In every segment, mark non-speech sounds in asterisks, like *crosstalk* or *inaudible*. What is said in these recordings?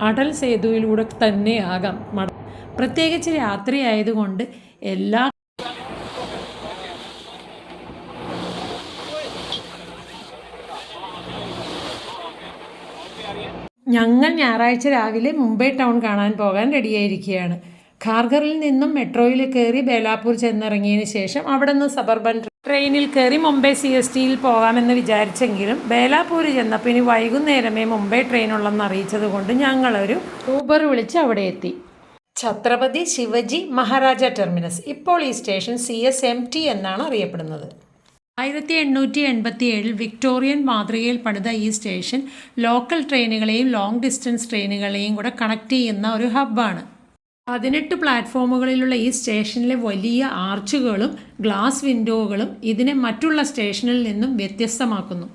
അടൽ സേതുവിലൂടെ തന്നെയാകാം മട പ്രത്യേകിച്ച് രാത്രിയായതുകൊണ്ട് എല്ലാ ഞങ്ങൾ ഞായറാഴ്ച രാവിലെ മുംബൈ ടൗൺ കാണാൻ പോകാൻ റെഡിയായിരിക്കുകയാണ്. ഖാർഗറിൽ നിന്നും മെട്രോയിൽ കയറി ബേലാപൂർ ചെന്നിറങ്ങിയതിന് ശേഷം അവിടെ നിന്ന് സബർബൻ ട്രെയിനിൽ കയറി മുംബൈ സി എസ് ടിയിൽ പോകാമെന്ന് വിചാരിച്ചെങ്കിലും ബേലാപൂർ ചെന്നപ്പോൾ ഇനി വൈകുന്നേരമേ മുംബൈ ട്രെയിൻ ഉള്ളെന്ന് അറിയിച്ചത് കൊണ്ട് ഞങ്ങളൊരു ഊബർ വിളിച്ച് അവിടെ എത്തി. ഛത്രപതി ശിവജി മഹാരാജ ടെർമിനസ് ഇപ്പോൾ ഈ station C S M T എന്നാണ് അറിയപ്പെടുന്നത്. ആയിരത്തി എണ്ണൂറ്റി എൺപത്തി ഏഴിൽ വിക്ടോറിയൻ മാതൃകയിൽ പണിത ഈ സ്റ്റേഷൻ ലോക്കൽ ട്രെയിനുകളെയും ലോങ് ഡിസ്റ്റൻസ് ട്രെയിനുകളെയും കൂടെ കണക്ട് ചെയ്യുന്ന ഒരു ഹബ്ബാണ് പതിനെട്ട് പ്ലാറ്റ്ഫോമുകളിലുള്ള ഈ സ്റ്റേഷനിലെ വലിയ ആർച്ചുകളും ഗ്ലാസ് വിൻഡോകളും ഇതിനെ മറ്റുള്ള സ്റ്റേഷനിൽ നിന്നും വ്യത്യസ്തമാക്കുന്നു.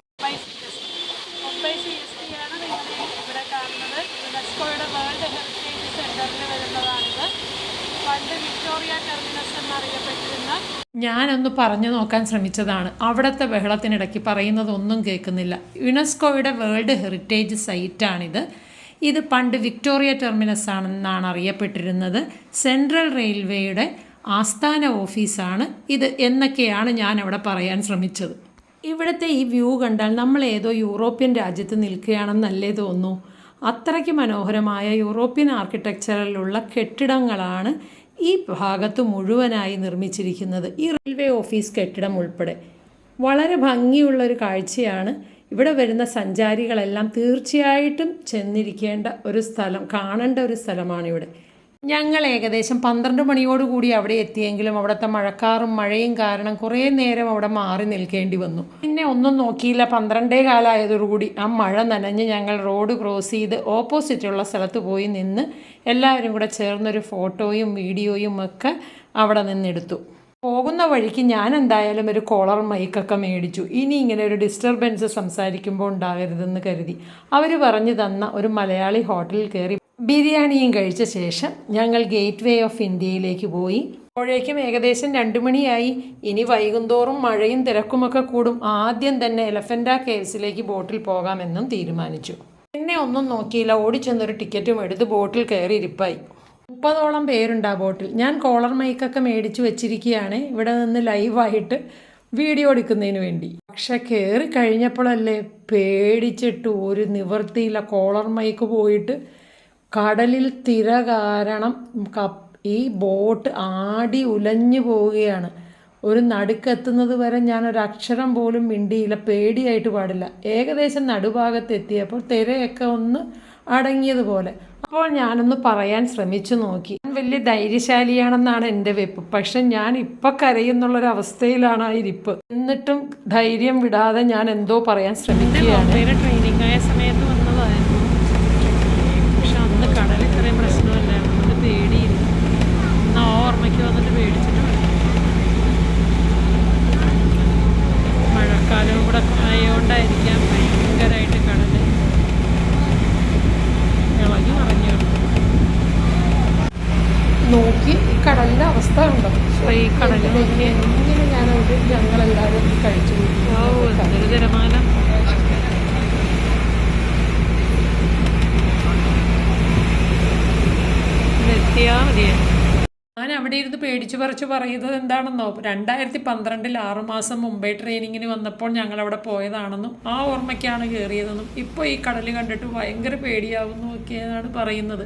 ഞാനൊന്ന് പറഞ്ഞു നോക്കാൻ ശ്രമിച്ചതാണ്. അവിടുത്തെ ബഹളത്തിനിടയ്ക്ക് പറയുന്നതൊന്നും കേൾക്കുന്നില്ല. യുനെസ്കോയുടെ വേൾഡ് ഹെറിറ്റേജ് സൈറ്റാണിത്. ഇത് പണ്ട് വിക്ടോറിയ ടെർമിനസ് ആണെന്നാണ് അറിയപ്പെട്ടിരുന്നത്. സെൻട്രൽ റെയിൽവേയുടെ ആസ്ഥാന ഓഫീസാണ് ഇത് എന്നൊക്കെയാണ് ഞാൻ അവിടെ പറയാൻ ശ്രമിച്ചത്. ഇവിടുത്തെ ഈ വ്യൂ കണ്ടാൽ നമ്മൾ ഏതോ യൂറോപ്യൻ രാജ്യത്ത് നിൽക്കുകയാണെന്നല്ലേ തോന്നുന്നു. അത്രയ്ക്ക് മനോഹരമായ യൂറോപ്യൻ ആർക്കിടെക്ചറിലുള്ള കെട്ടിടങ്ങളാണ് ഈ ഭാഗത്ത് മുഴുവനായി നിർമ്മിച്ചിരിക്കുന്നത്. ഈ റെയിൽവേ ഓഫീസ് കെട്ടിടം ഉൾപ്പെടെ. വളരെ ഭംഗിയുള്ളൊരു കാഴ്ചയാണ് ഇവിടെ വരുന്ന സഞ്ചാരികളെല്ലാം തീർച്ചയായിട്ടും ചെന്നിരിക്കേണ്ട ഒരു സ്ഥലം കാണേണ്ട ഒരു സ്ഥലമാണ് ഇവിടെ. ഞങ്ങൾ ഏകദേശം പന്ത്രണ്ട് മണിയോടുകൂടി അവിടെ എത്തിയെങ്കിലും അവിടുത്തെ മഴക്കാറും മഴയും കാരണം കുറേ നേരം അവിടെ മാറി നിൽക്കേണ്ടി വന്നു. പിന്നെ ഒന്നും നോക്കിയില്ല. പന്ത്രണ്ടേ കാലമായതോടുകൂടി ആ മഴ നനഞ്ഞ് ഞങ്ങൾ റോഡ് ക്രോസ് ചെയ്ത് ഓപ്പോസിറ്റുള്ള സ്ഥലത്ത് പോയി നിന്ന് എല്ലാവരും കൂടെ ചേർന്നൊരു ഫോട്ടോയും വീഡിയോയും ഒക്കെ അവിടെ നിന്നെടുത്തു. പോകുന്ന വഴിക്ക് ഞാൻ എന്തായാലും ഒരു കോളർ മൈക്കൊക്കെ മേടിച്ചു. ഇനി ഇങ്ങനെ ഒരു ഡിസ്റ്റർബൻസ് സംസാരിക്കുമ്പോൾ ഉണ്ടാകരുതെന്ന് കരുതി. അവർ പറഞ്ഞു തന്ന ഒരു മലയാളി ഹോട്ടലിൽ കയറി ബിരിയാണിയും കഴിച്ച ശേഷം ഞങ്ങൾ ഗേറ്റ് വേ ഓഫ് ഇന്ത്യയിലേക്ക് പോയി. അപ്പോഴേക്കും ഏകദേശം രണ്ടു മണിയായി. ഇനി വൈകുന്തോറും മഴയും തിരക്കുമൊക്കെ കൂടും. ആദ്യം തന്നെ എലഫന്റ കേവ്സിലേക്ക് ബോട്ടിൽ പോകാമെന്നും തീരുമാനിച്ചു. എന്നെ ഒന്നും നോക്കിയില്ല. ഓടിച്ചെന്നൊരു ടിക്കറ്റും എടുത്ത് ബോട്ടിൽ കയറി ഇരിപ്പായി. മുപ്പതോളം പേരുണ്ട് ആ ബോട്ടിൽ. ഞാൻ കോളർ മൈക്കൊക്കെ മേടിച്ച് വെച്ചിരിക്കുകയാണ്. ഇവിടെ നിന്ന് ലൈവായിട്ട് വീഡിയോ എടുക്കുന്നതിന് വേണ്ടി. പക്ഷെ കയറി കഴിഞ്ഞപ്പോഴല്ലേ പേടിച്ചിട്ട് ഒരു നിവൃത്തിയില്ല കോളർ മൈക്ക് പോയിട്ട് കടലിൽ തിര കാരണം ഈ ബോട്ട് ആടി ഉലഞ്ഞു പോവുകയാണ്. ഒരു നടുക്കെത്തുന്നത് വരെ ഞാൻ ഒരു അക്ഷരം പോലും മിണ്ടിയില്ല. പേടിയായിട്ട് പാടില്ല. ഏകദേശം നടുഭാഗത്ത് എത്തിയപ്പോൾ തിരയൊക്കെ ഒന്ന് അടങ്ങിയതുപോലെ. അപ്പോൾ ഞാനൊന്ന് പറയാൻ ശ്രമിച്ചു നോക്കി. ഞാൻ വലിയ ധൈര്യശാലിയാണെന്നാണ് എന്റെ വെപ്പ്. പക്ഷെ ഞാൻ ഇപ്പം കരയുന്നുള്ളൊരവസ്ഥയിലാണ് ആ ഇരിപ്പ്. എന്നിട്ടും ധൈര്യം വിടാതെ ഞാൻ എന്തോ പറയാൻ ശ്രമിക്കുകയാണ് ട്രെയിനിങ് ആയ സമയത്ത് വന്നതായിരുന്നു പക്ഷെ അന്ന് കടൽ ഇത്രയും പ്രശ്നമല്ലായിരുന്നു അതുകൊണ്ട് പേടിയില്ല അന്ന് ആ ഓർമ്മയ്ക്ക് വന്നിട്ട് പേടിച്ചിട്ട് മഴക്കാലവും കൂടെ ആയതുകൊണ്ടായിരിക്കാം ഭയങ്കരമായിട്ട് കടൽ ഇളകി മറിഞ്ഞു നോക്കി ഈ കടലിന്റെ അവസ്ഥ ഉണ്ടോ ഈ കടൽ നോക്കി എങ്ങനെ ഞാനത് ഞങ്ങളെല്ലാവരും കഴിച്ചു ഓ എന്തൊരു തിരമാല എത്തിയാ മതിയായിരുന്നു അവിടെ ഇരുന്ന് പേടിച്ചു പറിച്ച് പറയുന്നത് എന്താണെന്നോ? രണ്ടായിരത്തി പന്ത്രണ്ടിൽ ആറുമാസം മുംബൈ ട്രെയിനിങ്ങിന് വന്നപ്പോൾ ഞങ്ങൾ അവിടെ പോയതാണെന്നും ആ ഓർമ്മയ്ക്കാണ് കയറിയതെന്നും ഇപ്പോൾ ഈ കടൽ കണ്ടിട്ട് ഭയങ്കര പേടിയാവുന്നു ഒക്കെയാണ് പറയുന്നത്.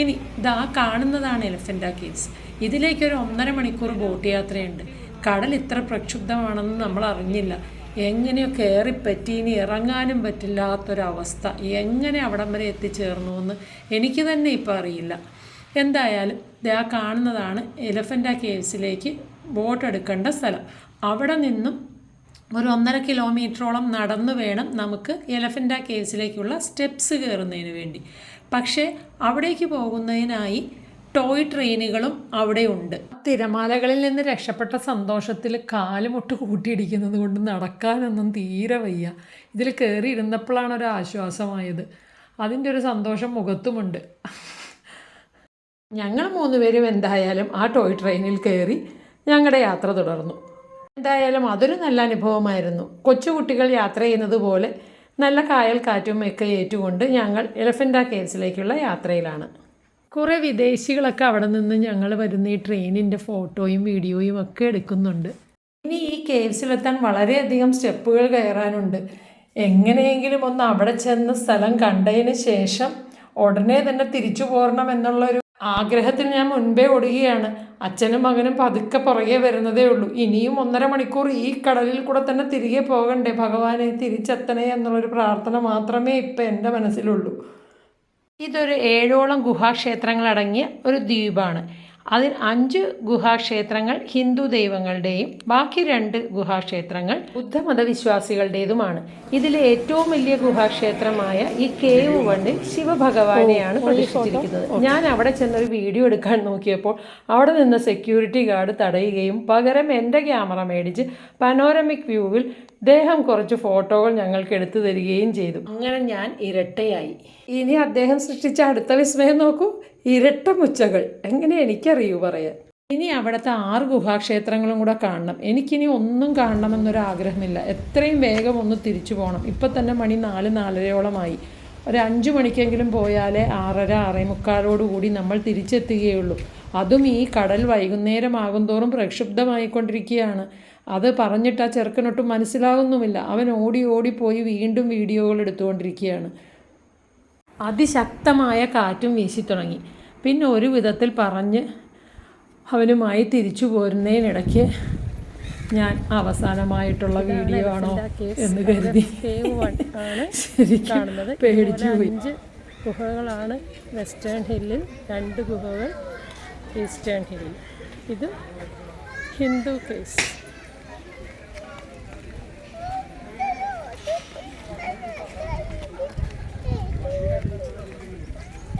ഇനി ഇതാ കാണുന്നതാണ് എലഫന്റ കേവ്സ്. ഇതിലേക്കൊരു ഒന്നര മണിക്കൂർ ബോട്ട് യാത്രയുണ്ട്. കടൽ ഇത്ര പ്രക്ഷുബ്ധമാണെന്ന് നമ്മൾ അറിഞ്ഞില്ല. എങ്ങനെയോ കയറിപ്പറ്റി ഇനി ഇറങ്ങാനും പറ്റില്ലാത്തൊരവസ്ഥ. എങ്ങനെ അവിടം വരെ എത്തിച്ചേർന്നു എന്ന് എനിക്ക് തന്നെ ഇപ്പോൾ അറിയില്ല. എന്തായാലും ദാ കാണുന്നതാണ് എലഫന്റ കേവ്സിലേക്ക് ബോട്ട് എടുക്കേണ്ട സ്ഥലം. അവിടെ നിന്നും ഒരു ഒന്നര കിലോമീറ്ററോളം നടന്നു വേണം നമുക്ക് എലഫന്റ കേവ്സിലേക്കുള്ള സ്റ്റെപ്സ് കയറുന്നതിന് വേണ്ടി. പക്ഷേ അവിടേക്ക് പോകുന്നതിനായി ടോയ് ട്രെയിനുകളും അവിടെ ഉണ്ട്. തിരമാലകളിൽ നിന്ന് രക്ഷപ്പെട്ട സന്തോഷത്തിൽ കാലുമുട്ട് കൂട്ടിയിടിക്കുന്നത് കൊണ്ട് നടക്കാനൊന്നും തീരെ വയ്യ. ഇതിൽ കയറി ഇരുന്നപ്പോഴാണ് ഒരു ആശ്വാസമായത്. അതിന്റെ ഒരു സന്തോഷം മുഖത്തുമുണ്ട്. ഞങ്ങൾ മൂന്നുപേരും എന്തായാലും ആ ടോയ് ട്രെയിനിൽ കയറി ഞങ്ങളുടെ യാത്ര തുടർന്നു. എന്തായാലും അതൊരു നല്ല അനുഭവമായിരുന്നു. കൊച്ചുകുട്ടികൾ യാത്ര ചെയ്യുന്നത് പോലെ നല്ല കായൽ കാറ്റും ഒക്കെ ഏറ്റുകൊണ്ട് ഞങ്ങൾ എലഫന്റ കേവ്സിലേക്കുള്ള യാത്രയിലാണ്. കുറേ വിദേശികളൊക്കെ അവിടെ നിന്ന് ഞങ്ങൾ വരുന്ന ഈ ട്രെയിനിന്റെ ഫോട്ടോയും വീഡിയോയും ഒക്കെ എടുക്കുന്നുണ്ട്. ഇനി ഈ കേവ്സിലെത്താൻ വളരെയധികം സ്റ്റെപ്പുകൾ കയറാനുണ്ട്. എങ്ങനെയെങ്കിലും ഒന്ന് അവിടെ ചെന്ന് സ്ഥലം കണ്ടതിന് ശേഷം ഉടനെ തന്നെ തിരിച്ചു പോരണം എന്നുള്ളൊരു ആഗ്രഹത്തിന് ഞാൻ മുൻപേ ഓടുകയാണ്. അച്ഛനും മകനും പതുക്കെ പുറകെ വരുന്നതേ ഉള്ളൂ. ഇനിയും ഒന്നര മണിക്കൂർ ഈ കടലിൽ കൂടെ തന്നെ തിരികെ പോകണ്ടേ? ഭഗവാനെ തിരിച്ചെത്തണേ എന്നുള്ളൊരു പ്രാർത്ഥന മാത്രമേ ഇപ്പം എന്റെ മനസ്സിലുള്ളൂ. ഇതൊരു ഏഴോളം ഗുഹാക്ഷേത്രങ്ങളടങ്ങിയ ഒരു ദ്വീപാണ്. അതിൽ അഞ്ച് ഗുഹാക്ഷേത്രങ്ങൾ ഹിന്ദു ദൈവങ്ങളുടെയും ബാക്കി രണ്ട് ഗുഹാക്ഷേത്രങ്ങൾ ബുദ്ധമതവിശ്വാസികളുടേതുമാണ്. ഇതിലെ ഏറ്റവും വലിയ ഗുഹാക്ഷേത്രമായ ഈ കേവ് വണ്ണിൽ ശിവഭഗവാനെയാണ് പ്രതിഷ്ഠിച്ചിരിക്കുന്നത്. ഞാൻ അവിടെ ചെന്നൊരു വീഡിയോ എടുക്കാൻ നോക്കിയപ്പോൾ അവിടെ നിന്ന് സെക്യൂരിറ്റി ഗാർഡ് തടയുകയും പകരം എന്റെ ക്യാമറ മേടിച്ച് പനോരമിക് വ്യൂവിൽ അദ്ദേഹം കുറച്ച് ഫോട്ടോകൾ ഞങ്ങൾക്ക് എടുത്തു തരികയും ചെയ്തു. അങ്ങനെ ഞാൻ ഇരട്ടയായി. ഇനി അദ്ദേഹം സൃഷ്ടിച്ച അടുത്ത വിസ്മയം നോക്കൂ. ഇരട്ട മുച്ചകൾ എങ്ങനെ എനിക്കറിയൂ പറയാൻ? ഇനി അവിടുത്തെ ആറ് ഗുഹാക്ഷേത്രങ്ങളും കൂടെ കാണണം. എനിക്കിനി ഒന്നും കാണണമെന്നൊരു ആഗ്രഹമില്ല എത്രയും വേഗം ഒന്ന് തിരിച്ചു പോകണം ഇപ്പം തന്നെ മണി നാല് നാലരയോളമായി. ഒരു അഞ്ച് മണിക്കെങ്കിലും പോയാലേ ആറര ആറേ മുക്കാലോടുകൂടി നമ്മൾ തിരിച്ചെത്തുകയുള്ളൂ. അതും ഈ കടൽ വൈകുന്നേരമാകും തോറും പ്രക്ഷുബ്ധമായിക്കൊണ്ടിരിക്കുകയാണ്. അത് പറഞ്ഞിട്ട് ആ ചെറുക്കനൊട്ടും മനസ്സിലാകുന്നുമില്ല. അവൻ ഓടി ഓടി പോയി വീണ്ടും വീഡിയോകൾ എടുത്തുകൊണ്ടിരിക്കുകയാണ്. അതിശക്തമായ കാറ്റും വീശി തുടങ്ങി പിന്നെ ഒരു വിധത്തിൽ പറഞ്ഞ് അവനുമായി തിരിച്ചു പോരുന്നതിനിടയ്ക്ക് ഞാൻ അവസാനമായിട്ടുള്ള വീഡിയോ ആണോ എന്ന് കരുതി *laughs* ശരിക്കും കാണുന്നത് പേടിച്ചു പോയി. ഗുഹകളാണ് വെസ്റ്റേൺ ഹില്ലിൽ രണ്ട് ഗുഹകൾ. ഈസ്റ്റേൺ ഹിൽ ഇത് ഹിന്ദു കേസ്.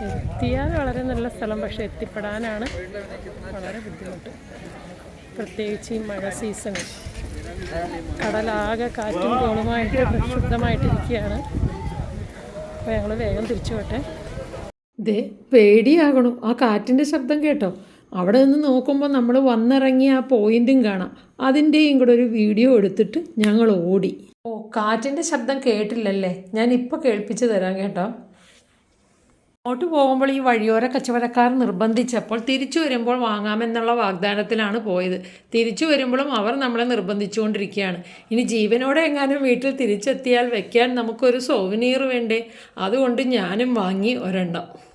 എത്തിയാൽ വളരെ നല്ല സ്ഥലം പക്ഷെ എത്തിപ്പെടാനാണ് വളരെ ബുദ്ധിമുട്ട്. പ്രത്യേകിച്ച് ഈ മഴ സീസണിൽ കടലാകെ കാറ്റും കോളുമായിട്ട് പ്രശുദ്ധമായിട്ടിരിക്കുകയാണ് അപ്പോൾ ഞങ്ങൾ വേഗം തിരിച്ചു പോട്ടെ. ദേ പേടിയാകണു. ആ കാറ്റിന്റെ ശബ്ദം കേട്ടോ. അവിടെ നിന്ന് നോക്കുമ്പോൾ നമ്മൾ വന്നിറങ്ങിയ ആ പോയിന്റും കാണാം. അതിന്റെയും കൂടെ ഒരു വീഡിയോ എടുത്തിട്ട് ഞങ്ങൾ ഓടി. ഓ കാറ്റിന്റെ ശബ്ദം കേട്ടില്ലല്ലേ? ഞാൻ ഇപ്പോൾ കേൾപ്പിച്ച് തരാം കേട്ടോ. അങ്ങോട്ട് പോകുമ്പോൾ ഈ വഴിയോര കച്ചവടക്കാർ നിർബന്ധിച്ചപ്പോൾ തിരിച്ചു വരുമ്പോൾ വാങ്ങാമെന്നുള്ള വാഗ്ദാനത്തിലാണ് പോയത്. തിരിച്ചു വരുമ്പോഴും അവർ നമ്മളെ നിർബന്ധിച്ചുകൊണ്ടിരിക്കുകയാണ്. ഇനി ജീവനോടെ എങ്ങാനും വീട്ടിൽ തിരിച്ചെത്തിയാൽ വെക്കാൻ നമുക്കൊരു സോവനീർ വേണ്ടേ? അതുകൊണ്ട് ഞാനും വാങ്ങി ഒരെണ്ണം.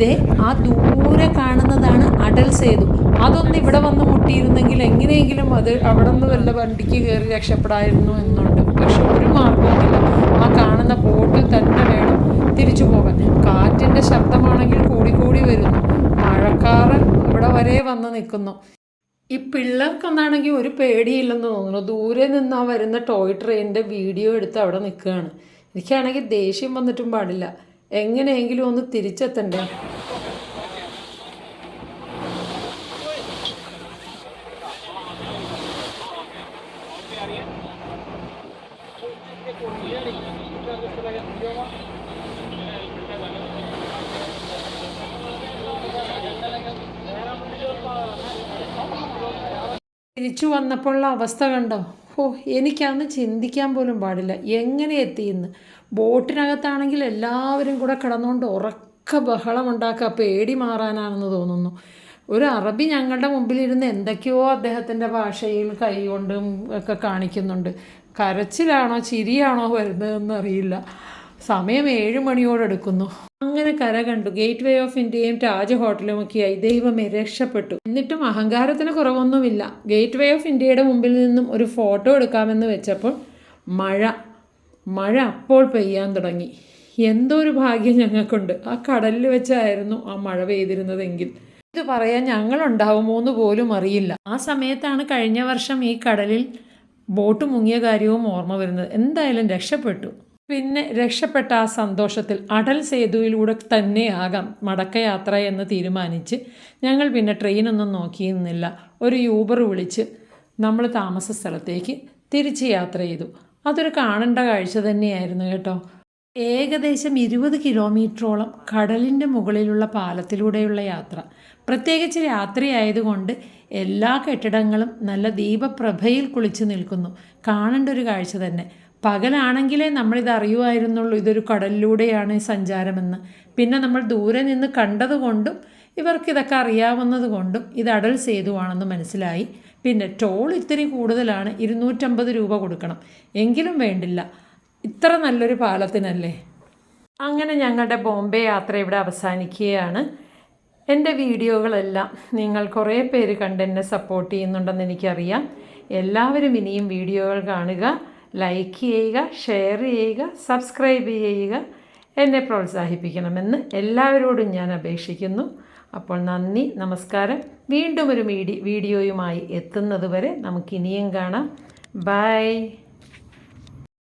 ദേ ആ ദൂരെ കാണുന്നതാണ് അടൽ സേതു. അതൊന്ന് ഇവിടെ വന്ന് മുട്ടിയിരുന്നെങ്കിൽ എങ്ങനെയെങ്കിലും അത് അവിടെ നിന്ന് വല്ല വണ്ടിക്ക് കയറി രക്ഷപ്പെടായിരുന്നു എന്നുണ്ട്. പക്ഷെ ഒരു മാർഗവുമില്ല ആ കാണുന്ന ബോട്ടിൽ തന്നെ വേണം തിരിച്ചു പോകാൻ. കാറ്റിന്റെ ശബ്ദമാണെങ്കിൽ കൂടിക്കൂടി വരുന്നു. മഴക്കാറ് ഇവിടെ വരെ വന്ന് നിൽക്കുന്നു. ഈ പിള്ളേർക്കൊന്നാണെങ്കിൽ ഒരു പേടിയില്ലെന്ന് തോന്നുന്നു. ദൂരെ നിന്ന് ആ വരുന്ന ടോയ് ട്രെയിനിന്റെ വീഡിയോ എടുത്ത് അവിടെ നിൽക്കുകയാണ്. എനിക്കാണെങ്കിൽ ദേഷ്യം വന്നിട്ടും പാടില്ല. എങ്ങനെയെങ്കിലും ഒന്ന് തിരിച്ചെത്തണ്ടേ? തിരിച്ചു വന്നപ്പോഴുള്ള അവസ്ഥ കണ്ടോ? ഓ എനിക്കന്ന് ചിന്തിക്കാൻ പോലും പാടില്ല. എങ്ങനെ എത്തിയെന്ന് ബോട്ടിനകത്താണെങ്കിൽ എല്ലാവരും കൂടെ കിടന്നുകൊണ്ട് ഉറക്ക ബഹളമുണ്ടാക്കുക പേടി മാറാനാണെന്ന് തോന്നുന്നു. ഒരു അറബി ഞങ്ങളുടെ മുമ്പിലിരുന്ന് എന്തൊക്കെയോ അദ്ദേഹത്തിന്റെ ഭാഷയിൽ കൈകൊണ്ടും ഒക്കെ കാണിക്കുന്നുണ്ട്. കരച്ചിലാണോ ചിരിയാണോ വരുന്നതെന്ന് അറിയില്ല. സമയം ഏഴ് മണിയോടെടുക്കുന്നു അങ്ങനെ കര കണ്ടു. ഗേറ്റ് വേ ഓഫ് ഇന്ത്യയും താജ് ഹോട്ടലും ഒക്കെയായി. ദൈവമേ രക്ഷപ്പെട്ടു. എന്നിട്ടും അഹങ്കാരത്തിന് കുറവൊന്നുമില്ല. ഗേറ്റ് വേ ഓഫ് ഇന്ത്യയുടെ മുമ്പിൽ നിന്നും ഒരു ഫോട്ടോ എടുക്കാമെന്ന് വെച്ചപ്പോൾ മഴ മഴ അപ്പോൾ പെയ്യാൻ തുടങ്ങി. എന്തോ ഒരു ഭാഗ്യം ഞങ്ങൾക്കുണ്ട്. ആ കടലിൽ വെച്ചായിരുന്നു ആ മഴ പെയ്തിരുന്നതെങ്കിൽ. ഇത് പറയാൻ ഞങ്ങളുണ്ടാവുമോ എന്ന് പോലും അറിയില്ല. ആ സമയത്താണ് കഴിഞ്ഞ വർഷം ഈ കടലിൽ ബോട്ട് മുങ്ങിയ കാര്യവും ഓർമ്മ വരുന്നത്. എന്തായാലും രക്ഷപ്പെട്ടു. പിന്നെ രക്ഷപ്പെട്ട ആ സന്തോഷത്തിൽ അടൽ സേതുവിലൂടെ തന്നെയാകാം മടക്കയാത്ര എന്ന് തീരുമാനിച്ച് ഞങ്ങൾ പിന്നെ ട്രെയിനൊന്നും നോക്കിയിരുന്നില്ല ഒരു യൂബർ വിളിച്ച് നമ്മൾ താമസ സ്ഥലത്തേക്ക് തിരിച്ച് യാത്ര ചെയ്തു. അതൊരു കാണേണ്ട കാഴ്ച തന്നെയായിരുന്നു കേട്ടോ. ഏകദേശം ഇരുപത് കിലോമീറ്ററോളം കടലിന്റെ മുകളിലുള്ള പാലത്തിലൂടെയുള്ള യാത്ര. പ്രത്യേകിച്ച് രാത്രിയായതുകൊണ്ട് എല്ലാ കെട്ടിടങ്ങളും നല്ല ദീപപ്രഭയിൽ കുളിച്ചു നിൽക്കുന്നു. കാണേണ്ട ഒരു കാഴ്ച തന്നെ. പകലാണെങ്കിലേ നമ്മളിത് അറിയുമായിരുന്നുള്ളൂ ഇതൊരു കടലിലൂടെയാണ് സഞ്ചാരമെന്ന്. പിന്നെ നമ്മൾ ദൂരെ നിന്ന് കണ്ടതുകൊണ്ടും ഇവർക്കിതൊക്കെ അറിയാവുന്നത് കൊണ്ടും ഇത് അടൽ സേതുവാണെന്ന് മനസ്സിലായി. പിന്നെ ടോൾ ഇത്തിരി കൂടുതലാണ് ഇരുന്നൂറ്റമ്പത് രൂപ കൊടുക്കണം. എങ്കിലും വേണ്ടില്ല. ഇത്ര നല്ലൊരു പാലത്തിനല്ലേ? അങ്ങനെ ഞങ്ങളുടെ ബോംബെ യാത്ര ഇവിടെ അവസാനിക്കുകയാണ്. എന്റെ വീഡിയോകളെല്ലാം നിങ്ങൾ കുറേ പേര് കണ്ട് എന്നെ സപ്പോർട്ട് ചെയ്യുന്നുണ്ടെന്ന് എനിക്കറിയാം. എല്ലാവരും ഇനിയും വീഡിയോകൾ കാണുക. ലൈക്ക് ചെയ്യുക ഷെയർ ചെയ്യുക സബ്സ്ക്രൈബ് ചെയ്യുക. എന്നെ പ്രോത്സാഹിപ്പിക്കണമെന്ന് എല്ലാവരോടും ഞാൻ അപേക്ഷിക്കുന്നു. അപ്പോൾ നന്ദി നമസ്കാരം. വീണ്ടും ഒരു വീഡിയോയുമായി എത്തുന്നതുവരെ നമുക്കിനിയും കാണാം. ബൈ